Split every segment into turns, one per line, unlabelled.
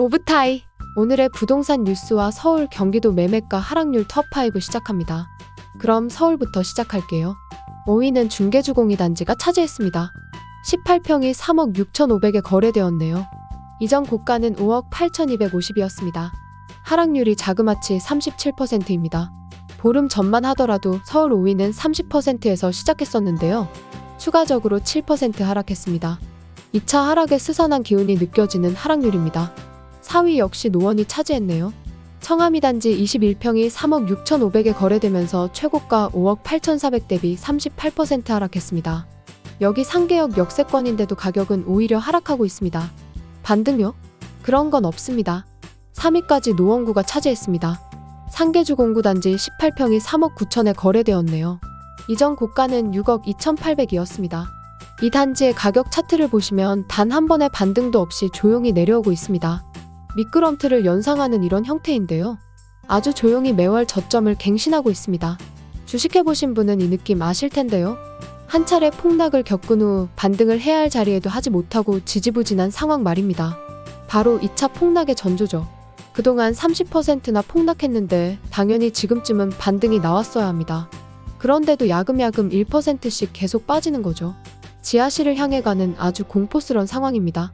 오브타이. 오늘의 부동산 뉴스와 서울 경기도 매매가 하락률 top5 시작합니다. 그럼 서울부터 시작할게요. 5위는 중개주공이 단지가 차지했습니다. 18평이 3억 6,500에 거래되었네요. 이전 고가는 5억 8,250이었습니다. 하락률이 자그마치 37%입니다. 보름 전만 하더라도 서울 5위는 30%에서 시작했었는데요. 추가적으로 7% 하락했습니다. 2차 하락의 스산한 기운이 느껴지는 하락률입니다. 4위 역시 노원이 차지했네요. 청아미 단지 21평이 3억 6,500에 거래되면서 최고가 5억 8,400 대비 38% 하락했습니다. 여기 상계역 역세권인데도 가격은 오히려 하락하고 있습니다. 반등요? 그런 건 없습니다. 3위까지 노원구가 차지했습니다. 상계주 공구 단지 18평이 3억 9천에 거래되었네요. 이전 고가는 6억 2,800이었습니다. 이 단지의 가격 차트를 보시면 단 한 번의 반등도 없이 조용히 내려오고 있습니다. 미끄럼틀을 연상하는 이런 형태인데요. 아주 조용히 매월 저점을 갱신하고 있습니다. 주식해보신 분은 이 느낌 아실 텐데요. 한 차례 폭락을 겪은 후 반등을 해야 할 자리에도 하지 못하고 지지부진한 상황 말입니다. 바로 2차 폭락의 전조죠. 그동안 30%나 폭락했는데 당연히 지금쯤은 반등이 나왔어야 합니다. 그런데도 야금야금 1%씩 계속 빠지는 거죠. 지하실을 향해 가는 아주 공포스런 상황입니다.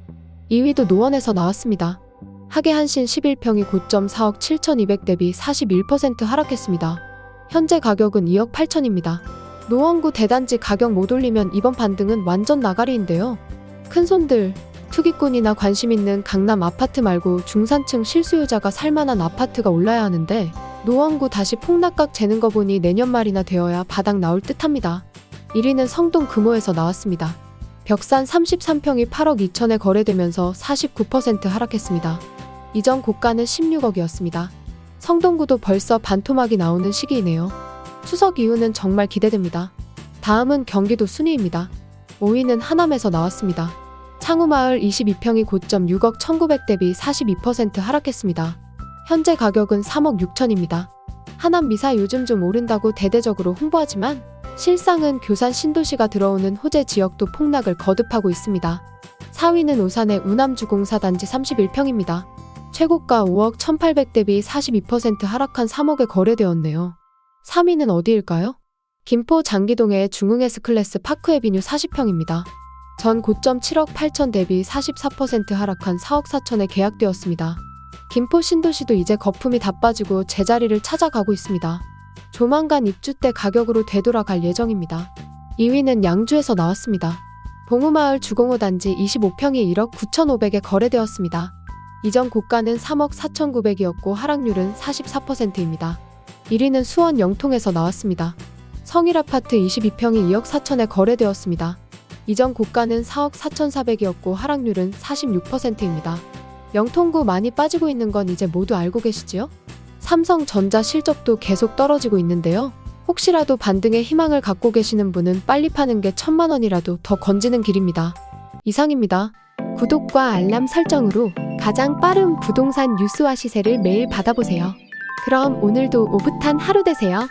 2위도 노원에서 나왔습니다. 하계 한신 11평이 고점 4억 7,200 대비 41% 하락했습니다. 현재 가격은 2억 8천입니다. 노원구 대단지 가격 못 올리면 이번 반등은 완전 나가리인데요. 큰손들, 투기꾼이나 관심 있는 강남 아파트 말고 중산층 실수요자가 살만한 아파트가 올라야 하는데 노원구 다시 폭락각 재는 거 보니 내년 말이나 되어야 바닥 나올 듯합니다. 1위는 성동 금호에서 나왔습니다. 벽산 33평이 8억 2천에 거래되면서 49% 하락했습니다. 이전 고가는 16억이었습니다. 성동구도 벌써 반토막이 나오는 시기이네요. 추석 이후는 정말 기대됩니다. 다음은 경기도 순위입니다. 5위는 하남에서 나왔습니다. 창우마을 22평이 고점 6억 1900 대비 42% 하락했습니다. 현재 가격은 3억 6천입니다. 하남 미사 요즘 좀 오른다고 대대적으로 홍보하지만 실상은 교산 신도시가 들어오는 호재 지역도 폭락을 거듭하고 있습니다. 4위는 오산의 우남주공사 단지 31평입니다. 최고가 5억 1800 대비 42% 하락한 3억에 거래되었네요. 3위는 어디일까요? 김포 장기동의 중흥에스 클래스 파크에비뉴 40평입니다. 전 고점 7억 8천 대비 44% 하락한 4억 4천에 계약되었습니다. 김포 신도시도 이제 거품이 다 빠지고 제자리를 찾아가고 있습니다. 조만간 입주 때 가격으로 되돌아갈 예정입니다. 2위는 양주에서 나왔습니다. 봉우마을 주공호 단지 25평이 1억 9,500에 거래되었습니다. 이전 고가는 3억 4,900이었고 하락률은 44%입니다. 1위는 수원 영통에서 나왔습니다. 성일 아파트 22평이 2억 4천에 거래되었습니다. 이전 고가는 4억 4,400이었고 하락률은 46%입니다. 영통구 많이 빠지고 있는 건 이제 모두 알고 계시지요? 삼성전자 실적도 계속 떨어지고 있는데요. 혹시라도 반등의 희망을 갖고 계시는 분은 빨리 파는 게 천만 원이라도 더 건지는 길입니다. 이상입니다. 구독과 알람 설정으로 가장 빠른 부동산 뉴스와 시세를 매일 받아보세요. 그럼 오늘도 오붓한 하루 되세요.